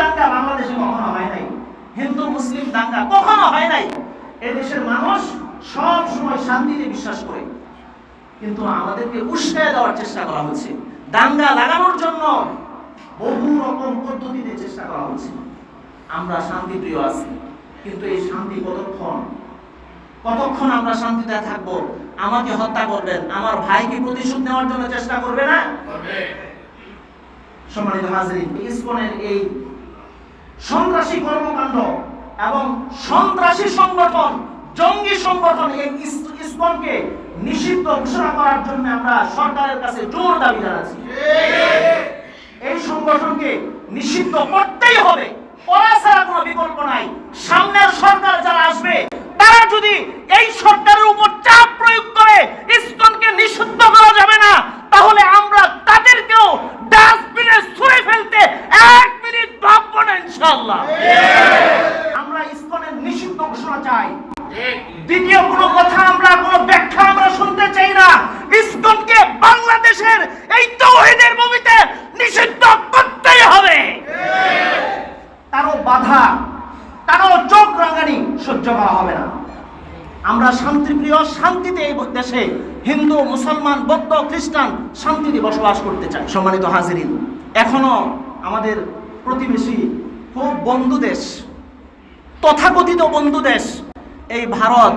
দাঙ্গা বাংলাদেশে কখনো হয় নাই। হিন্দু মুসলিম দাঙ্গা কখনো হয় নাই। এদেশের মানুষ সব সময় শান্তিতে বিশ্বাস করে। কিন্তু আমাদেরকে উস্কায় দেওয়ার চেষ্টা করা হচ্ছে। দাঙ্গা লাগানোর জন্য বহু রকম পদ্ধতিতে চেষ্টা করা হচ্ছে। আমরা শান্তিপ্রিয় আছি কিন্তু এই শান্তি কতক্ষণ? কতক্ষণ আমরা শান্তিতে থাকব? আমাকে হত্যা করবেন। আমার ভাইকে প্রতিশোধ নেওয়ার জন্য চেষ্টা করবে না? সম্মানিত হাজরিন ইসকনের এই সন্ত্রাসী কর্মকাণ্ড এবং সন্ত্রাসী সংগঠন, জঙ্গি সংগঠন এই ইস- ইসকনকে নিষিদ্ধ ঘোষণা করার জন্য আমরা সরকারের কাছে জোর দাবি জানাচ্ছি। এই সংগঠনকে নিষিদ্ধ করতেই হবে। করা ছাড়া কোনো বিকল্প নাই। সামনের সরকার যারা আসবে, তারা যদি এই সরকারের উপর চাপ প্রয়োগ করে ইসকনকে নিষিদ্ধ করা যাবে না তাহলে আমরা তাদেরকেও ডাস্টবিনে ছুঁড়ে ফেলতে এক মিনিট ভাববো না ইনশাআল্লাহ আমরা ইসকনের নিষিদ্ধ ঘোষণা চাই। দ্বিতীয় কোনো কথা আমরা কোনো ব্যাখ্যা আমরা শুনতে চাই না। ইসকনকে বাংলাদেশের এই তৌহিদের ভূমিতে নিষিদ্ধ করতেই হবে। কারও বাধা কারও চোখ রাঙানি সহ্য করা হবে না। আমরা শান্তিপ্রিয় শান্তিতে এই দেশে হিন্দু মুসলমান বৌদ্ধ খ্রিস্টান শান্তিতে বসবাস করতে চাই। সম্মানিত হাজিরিন এখনও আমাদের প্রতিবেশী খুব বন্ধু দেশ তথাকথিত বন্ধু দেশ এই ভারত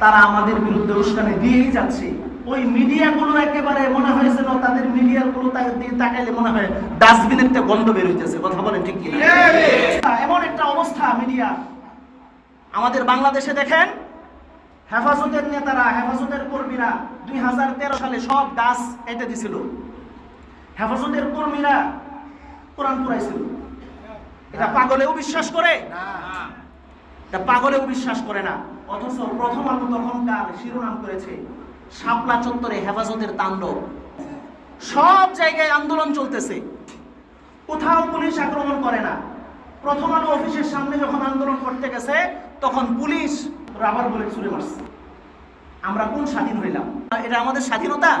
তারা আমাদের বিরুদ্ধে উস্কানি দিয়েই যাচ্ছে। ওই মিডিয়াগুলো একেবারে মনে হয় যেন তাদের মিডিয়াগুলো তা- দিয়ে তাকাইলে মনে হয় ডাস্টবিনের তে গন্ধ বের হইতেছে কথা বলেন ঠিক কি এমন একটা অবস্থা মিডিয়া। আমাদের বাংলাদেশে দেখেন হেফাজতের নেতারা হেফাজতের কর্মীরা দুই হাজার তেরো সালে সব গাছ কেটে দিছিল। হেফাজতের কর্মীরা কোরআন পুরাইছিল। এটা পাগলেও বিশ্বাস করে? এটা পাগলেও বিশ্বাস করে না। অথচ প্রথম আলো তখনকার শিরোনাম করেছে শাপলা চত্বরে হেফাজতের তাণ্ডব। সব জায়গায় আন্দোলন চলতেছে। কোথাও পুলিশ আক্রমণ করে না। প্রথম আলো অফিসের সামনে যখন আন্দোলন করতে গেছে তখন পুলিশ রাবার বুলেট ছুড়ে মারছে। আমরা কোন স্বাধীন হইলাম? এটা আমাদের স্বাধীনতা?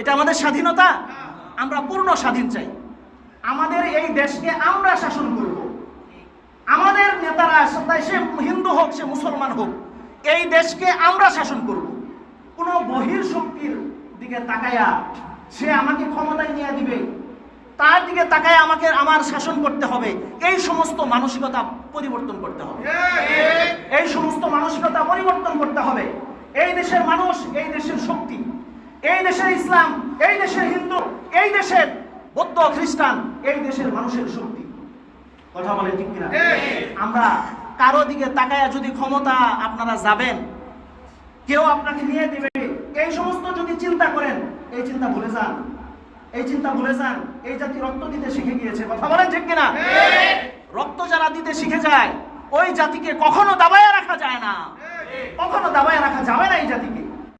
এটা আমাদের স্বাধীনতা? আমরা পূর্ণ স্বাধীন চাই। আমাদের এই দেশকে আমরা শাসন করব। আমাদের নেতারা তাই সে হিন্দু হোক, সে মুসলমান হোক, এই দেশকে আমরা শাসন করব। কোনো বহির শক্তির দিকে তাকায়া সে আমাকে ক্ষমতায় নিয়ে দিবে তার দিকে তাকায় আমাকে, আমার শাসন করতে হবে। এই সমস্ত মানসিকতা পরিবর্তন করতে হবে। এই সমস্ত মানসিকতা পরিবর্তন করতে হবে। এই দেশের মানুষ, এই দেশের শক্তি, এই দেশের ইসলাম, এই দেশের হিন্দু, এই দেশের বৌদ্ধ খ্রিস্টান এই দেশের মানুষের শক্তি। কথা বলেন ঠিক কিনা? আমরা কারও দিকে তাকায়া যদি ক্ষমতা আপনারা যাবেন কেউ আপনাকে নিয়ে দিবে। এই সমস্ত যদি চিন্তা করেন এই চিন্তা ভুলে যান। এই চিন্তা ভুলে যান। এই জাতি রক্ত দিতে শিখে গিয়েছে। কথা বলেন ঠিক কিনা? রক্ত যারা দিতে শিখে যায় ওই জাতিকে কখনো দাবায় রাখা যায় না। কখনো দাবায় রাখা যাবে না এই জাতিকে।